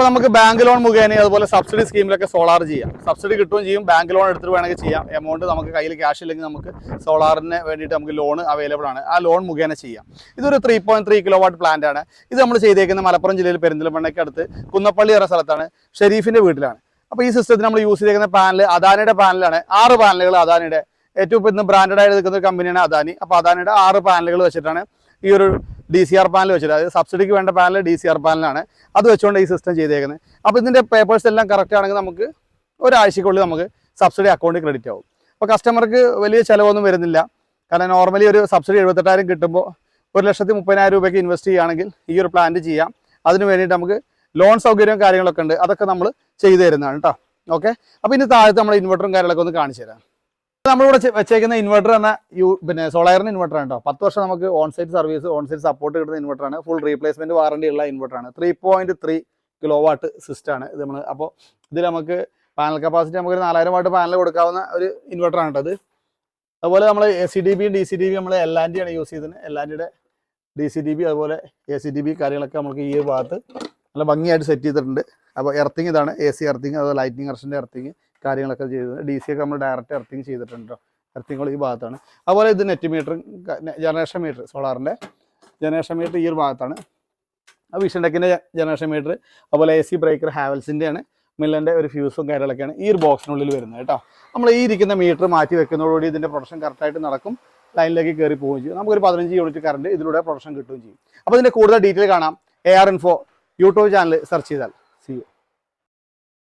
ഇപ്പൊ നമുക്ക് bank loan മുഖേന അതുപോലെ സബ്സിഡി സ്കീമിലൊക്കെ സോളാർ ചെയ്യാം. സബ്സിഡി കിട്ടുകയും ചെയ്യും ബാങ്ക് ലോൺ എടുത്തിട്ട് വേണമെങ്കിൽ ചെയ്യാം. എമൗണ്ട് നമുക്ക് കയ്യിൽ ക്യാഷ് ഇല്ലെങ്കിൽ നമുക്ക് സോളാറിന് വേണ്ടിയിട്ട് നമുക്ക് ലോൺ അവൈലബിൾ ആണ്. ആ ലോൺ മുഖേന ചെയ്യാം. ഇതൊരു three point three kilowatt plant ആണ്. ഇത് നമ്മൾ ചെയ്തേക്കുന്ന മലപ്പുറം ജില്ലയിൽ പെരിന്തൽമണ്ണയ്ക്ക് അടുത്ത് കുന്നപ്പള്ളി എന്ന സ്ഥലത്താണ്. ഷെരീഫിന്റെ വീട്ടിലാണ്. അപ്പോൾ ഈ സിസ്റ്റത്തിൽ നമ്മൾ യൂസ് ചെയ്തേക്കുന്ന പാനൽ അദാനിയുടെ പാനലാണ് ആറ് പാനലുകൾ അദാനിയുടെ. ഏറ്റവും ഇന്ന് ബ്രാൻഡഡ് ആയിട്ട് നിൽക്കുന്ന ഒരു കമ്പനിയാണ് അദാനി. അപ്പോൾ അദാനിയുടെ ആറ് പാനലുകൾ വെച്ചിട്ടാണ് ഈ ഒരു ഡി സി ആർ പാനൽ വെച്ചിട്ട് അതായത് സബ്സിഡിക്ക് വേണ്ട പാനൽ ഡി സി ആർ പാനലാണ് അത് വെച്ചുകൊണ്ട് ഈ സിസ്റ്റം ചെയ്തേക്കുന്നത് അപ്പോൾ ഇതിന്റെ പേപ്പേഴ്സ് എല്ലാം കറക്റ്റ് ആണെങ്കിൽ നമുക്ക് ഒരാഴ്ചക്കുള്ളിൽ നമുക്ക് സബ്സിഡി അക്കൗണ്ടിൽ ക്രെഡിറ്റ് ആവും. അപ്പോൾ കസ്റ്റമർക്ക് വലിയ ചിലവൊന്നും വരുന്നില്ല. കാരണം നോർമലി ഒരു സബ്സിഡി എഴുപത്തെട്ടായിരം കിട്ടുമ്പോൾ ഒരു ലക്ഷത്തി മുപ്പതിനായിരം രൂപയ്ക്ക് ഇൻവെസ്റ്റ് ചെയ്യുകയാണെങ്കിൽ ഈ ഒരു പ്ലാന്റ് ചെയ്യാം. അതിന് വേണ്ടിയിട്ട് നമുക്ക് ലോൺ സൗകര്യവും കാര്യങ്ങളൊക്കെ ഉണ്ട്. അതൊക്കെ നമ്മൾ ചെയ്തു തരുന്നതാണ് കേട്ടോ ഓക്കെ അപ്പോൾ ഇനി താഴത്ത് നമ്മൾ ഇൻവെർട്ടറും കാര്യങ്ങളൊക്കെ ഒന്ന് കാണിച്ചു തരാം. നമ്മളിവിടെ വെച്ചേക്കുന്ന ഇൻവെർട്ടർ എന്ന യു പിന്നെ സോളാറിന് ഇൻവെർട്ടർ ആണ് കേട്ടോ പത്ത് വർഷം നമുക്ക് ഓൺസൈറ്റ് സർവീസ് ഓൺസൈറ്റ് സപ്പോർട്ട് കിട്ടുന്ന ഇൻവെർട്ടർ ആണ്. ഫുൾ റീപ്ലേസ്മെന്റ് വാറണ്ടി ഉള്ള ഇൻവെർട്ടർ ആണ്. Three point three kilowatt system ആണ് ഇത് നമ്മൾ അപ്പോൾ ഇതിൽ നമുക്ക് പാനൽ കപ്പാസിറ്റി നമുക്ക് ഒരു നാലായിരം വാട്ട് പാനൽ കൊടുക്കാവുന്ന ഒരു ഇൻവെർട്ടർ ആണ് കേട്ടത് അതുപോലെ നമ്മൾ A C D B D C D B നമ്മൾ എൽ ആണ് യൂസ് ചെയ്തത് എൽ ആൻഡിയുടെ ഡി സി ഡി ബി അതുപോലെ എ സി ഡി ബി കാര്യങ്ങളൊക്കെ നമുക്ക് ഈ ഭാഗത്ത് നല്ല ഭംഗിയായിട്ട് സെറ്റ് ചെയ്തിട്ടുണ്ട്. അപ്പോൾ എർത്തിങ് ഇതാണ് എ സി എർത്തിങ് അതുപോലെ ലൈറ്റിംഗ് കർഷന്റെ എർത്തിങ് കാര്യങ്ങളൊക്കെ ചെയ്തത്. ഡി സി ഒക്കെ നമ്മൾ ഡയറക്റ്റ് എർത്തിങ് ചെയ്തിട്ടുണ്ട്. എർത്തിങ്ങൾ ഈ ഭാഗത്താണ്. അതുപോലെ ഇത് നെറ്റ് മീറ്റർ ജനറേഷൻ മീറ്റർ സോളാറിന്റെ ജനറേഷൻ മീറ്റർ ഈ ഒരു ഭാഗത്താണ്. വിഷൻ ടെക്കിന്റെ ജനറേഷൻ മീറ്റർ അതുപോലെ എ സി ബ്രേക്കർ ഹാവൽസിന്റെയാണ് മില്ലന്റെ ഒരു ഫ്യൂസും കാര്യങ്ങളൊക്കെയാണ് ഈ ഒരു ബോക്സിനുള്ളിൽ വരുന്നത് കേട്ടോ. നമ്മൾ ഈ ഇരിക്കുന്ന മീറ്റർ മാറ്റി വെക്കുന്നതോടുകൂടി ഇതിന്റെ പ്രൊഡക്ഷൻ കറക്റ്റായിട്ട് നടക്കും. ലൈനിലേക്ക് കയറി പോവുകയും ചെയ്യും. നമുക്കൊരു പതിനഞ്ച് യൂണിറ്റ് കറണ്ട് ഇതിലൂടെ പ്രൊഡക്ഷൻ കിട്ടുകയും ചെയ്യും. അപ്പോൾ ഇതിന്റെ കൂടുതൽ ഡീറ്റെയിൽ കാണാം. A R info YouTube channel search ചെയ്താൽ.